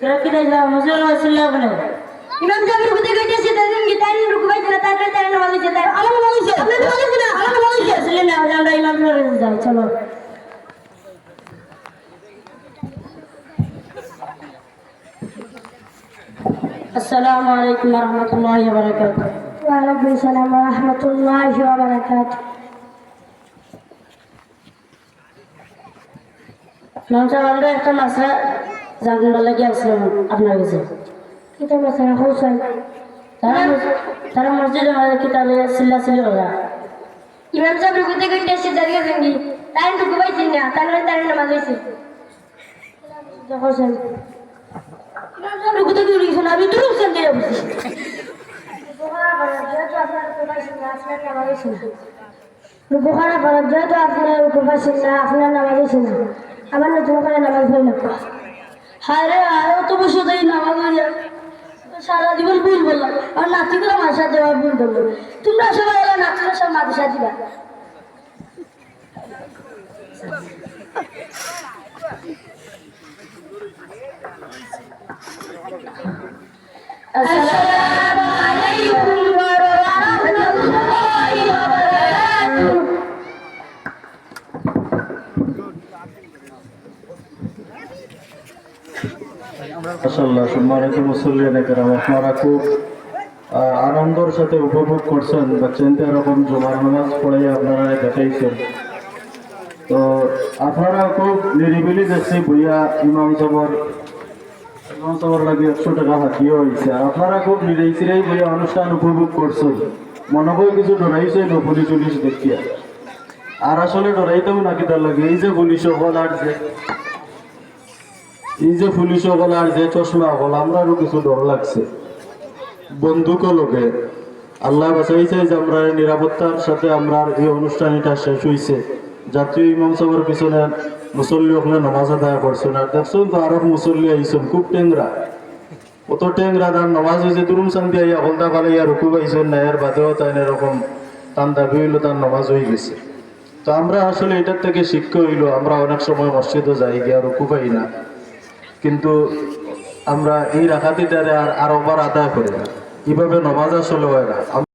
ರೊಕ್ಕಿದಲ್ಲ ಮುಜೂರು ವಸೂಲ ಅವನು ಇನ್ನೊಂದು ಕಬ್ರು ಕುದಿಗೆ ಕಟ್ಟಿಸಿ ತದನಿಗೆ ತಾಯಿ ರುಕುಬೈತನ ತಾತ್ರ ತಾಯಿ ಮಲಗಿಸಿ ತಾಯಿ ಅಲಮ ಮಲಗಿಸಿ ಅಲಮ ಮಲಗಿಸಿ ಅಲಮ ಮಲಗಿಸಿ ಅಸಲಿ ನಾವು ಜಾಡ ಇನ್ನೊಂದು ನೋಡಿದ ಚಲೋ السلام عليكم ورحمة الله وبركاته وعليكم السلام ورحمة الله وبركاته نمسا والده اختم أسرع জানার লাগে আসলাম আপনার কাছে। কিতা মাসরা হোসেন তারা মস- তারা মসজিদে আমাদের কিতাবে সিল্লা সিলি ওরা ইমাম সাহেব রুকু থেকে টেসে দাঁড়িয়ে ভেঙ্গি তাই রুকু পাইছি না তারপরে তার নামাজ হয়েছে হোসেন ইমাম সাহেব রুকু থেকে উঠে গেছেন আমি তো রুকছেন দিয়ে বসে। যেহেতু আপনার না, আপনার নামাজ আমার নতুন করে নামাজ হয় না হ্যাঁ রে সারা জীবন ভুল বললাম, আর নাতিগুলো মাসা দেওয়া ভুল বলল তোমরা সবাই এরা নাতিগুলো সব মাদিসা মাশাআল্লাহ সম্মানিত মুসল্লিয়ান আপনারা খুব আনন্দের সাথে উপভোগ করছেন বা চিন্তা এরকম জমার নামাজ পড়ে আপনারা দেখাইছেন। তো আপনারা খুব নিরিবিলি দেখছি, বইয়া ইমাম সবর ইমাম সবর লাগে একশো টাকা হাতিয়ে হয়েছে আর আপনারা খুব নিরাইছিরাই বইয়া অনুষ্ঠান উপভোগ করছেন। মনে হয় কিছু ডরাইছে না পুলিশ টুলিশ দেখিয়া। আর আসলে ডরাইতেও নাকি তার লাগে, এই যে পুলিশ হল আর যে এই যে পুলিশ হল আর যে চশমা হল, আমরারও কিছু ডর লাগছে। বন্দুকও লোকে আল্লাহ বাঁচাইছে যে আমরা নিরাপত্তার সাথে আমরা এই অনুষ্ঠানটা শেষ হয়েছে জাতীয় ইমাম পিছনে মুসল্লি ওখানে নামাজ আদায় করছেন। আর দেখছেন তো আরও মুসল্লি আইসেন খুব টেংরা। অত টেংরা তার নামাজ হয়েছে তুরুম শান্তি আইয়া হলদা পালে ইয়া রুকু পাইছেন না, এর বাদেও তাই এরকম তান দাবি হইল, তার নামাজ হয়ে গেছে। তো আমরা আসলে এটার থেকে শিক্ষা হইল, আমরা অনেক সময় মসজিদও যাই গিয়া রুকু পাই না। কিন্তু আমরা এই রাখাতিটারে আর আর বার আদায় করি না। কীভাবে নমাজ আসলে হয় না।